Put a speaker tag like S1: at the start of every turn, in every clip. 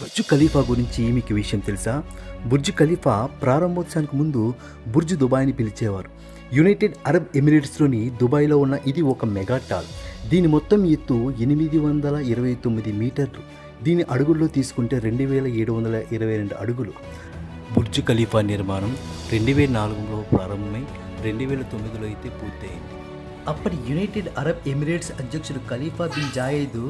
S1: Burj Khalifa గురించి మీకు విషయం తెలుసా? బుర్జ్ ఖలీఫా ప్రారంభోత్సవానికి ముందు బుర్జ్ దుబాయ్ని పిలిచేవారు. యునైటెడ్ అరబ్ ఎమిరేట్స్లోని దుబాయ్లో ఉన్న ఇది ఒక మెగా టాల్. దీని మొత్తం ఎత్తు ఎనిమిది వందల ఇరవై తొమ్మిది మీటర్లు. దీని అడుగుల్లో తీసుకుంటే రెండు వేల ఏడు వందల ఇరవై రెండు అడుగులు. బుర్జ్ ఖలీఫా నిర్మాణం రెండు వేల నాలుగులో ప్రారంభమై రెండు వేల తొమ్మిదిలో అయితే పూర్తయింది. అప్పటి యునైటెడ్ అరబ్ ఎమిరేట్స్ అధ్యక్షుడు ఖలీఫా బిన్ జాయేద్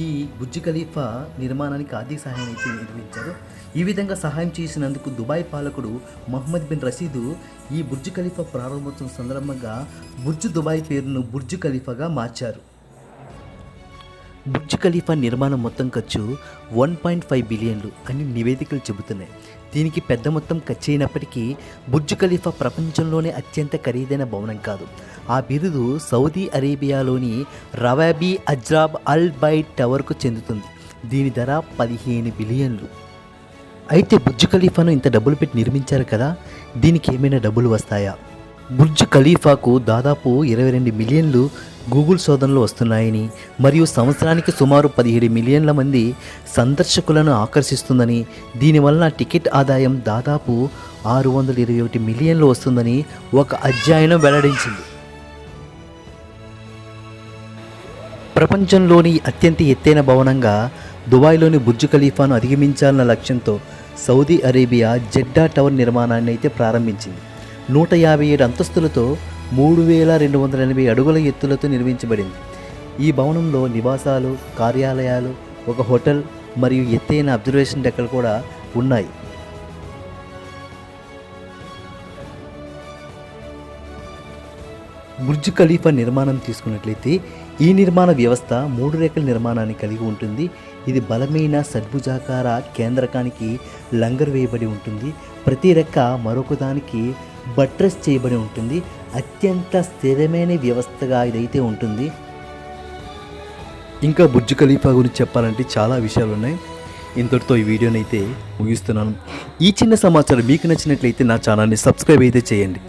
S1: ఈ బుర్జ్ ఖలీఫా నిర్మాణానికి ఆర్థిక సహాయం అయితే నిర్వహించారు. ఈ విధంగా సహాయం చేసినందుకు దుబాయ్ పాలకుడు మహమ్మద్ బిన్ రషీదు ఈ బుర్జ్ ఖలీఫా ప్రారంభోత్సవం సందర్భంగా బుర్జ్ దుబాయ్ పేరును బుర్జ్ ఖలీఫాగా మార్చారు. బుర్జ్ ఖలీఫా నిర్మాణం మొత్తం ఖర్చు వన్ పాయింట్ ఫైవ్ బిలియన్లు. అని నివేదికలు చెబుతున్నాయి. దీనికి పెద్ద మొత్తం ఖర్చు అయినప్పటికీ బుర్జ్ ఖలీఫా ప్రపంచంలోనే అత్యంత ఖరీదైన భవనం కాదు. ఆ బిరుదు సౌదీ అరేబియాలోని రవాబీ అజ్రాబ్ అల్ బైట్ టవర్కు చెందుతుంది. దీని ధర పదిహేను బిలియన్లు. అయితే బుర్జ్ ఖలీఫాను ఇంత డబ్బులు పెట్టి నిర్మించారు కదా దీనికి ఏమైనా డబ్బులు వస్తాయా? బుర్జ్ ఖలీఫాకు దాదాపు ఇరవై రెండు మిలియన్లు గూగుల్ శోధనలు వస్తున్నాయని మరియు సంవత్సరానికి సుమారు పదిహేడు మిలియన్ల మంది సందర్శకులను ఆకర్షిస్తుందని దీనివలన టికెట్ ఆదాయం దాదాపు ఆరు వందల ఇరవై ఒకటి మిలియన్లు వస్తుందని ఒక అధ్యయనం వెల్లడించింది. ప్రపంచంలోని అత్యంత ఎత్తైన భవనంగా దుబాయ్లోని బుర్జ్ ఖలీఫాను అధిగమించాలన్న లక్ష్యంతో సౌదీ అరేబియా జెడ్డా టవర్ నిర్మాణాన్ని అయితే ప్రారంభించింది. నూట యాభై ఏడు అంతస్తులతో మూడు వేల రెండు వందల ఎనభై అడుగుల ఎత్తులతో నిర్మించబడింది. ఈ భవనంలో నివాసాలు కార్యాలయాలు ఒక హోటల్ మరియు ఎత్తైన అబ్జర్వేషన్ డెక్కలు కూడా ఉన్నాయి. బుర్జ్ ఖలీఫా నిర్మాణం తీసుకున్నట్లయితే ఈ నిర్మాణ వ్యవస్థ మూడు రేఖల నిర్మాణాన్ని కలిగి ఉంటుంది. ఇది బలమైన సద్భుజాకార కేంద్రకానికి లంగర్ వేయబడి ఉంటుంది. ప్రతి రెక్క మరొక దానికి చేయబడి ఉంటుంది. అత్యంత స్థిరమైన వ్యవస్థగా ఇదైతే ఉంటుంది. ఇంకా బుర్జ్ ఖలీఫా గురించి చెప్పాలంటే చాలా విషయాలు ఉన్నాయి ఇంతటితో ఈ వీడియోని అయితే ముగిస్తున్నాను. ఈ చిన్న సమాచారం మీకు నచ్చినట్లయితే నా ఛానల్ని సబ్స్క్రైబ్ అయితే చేయండి.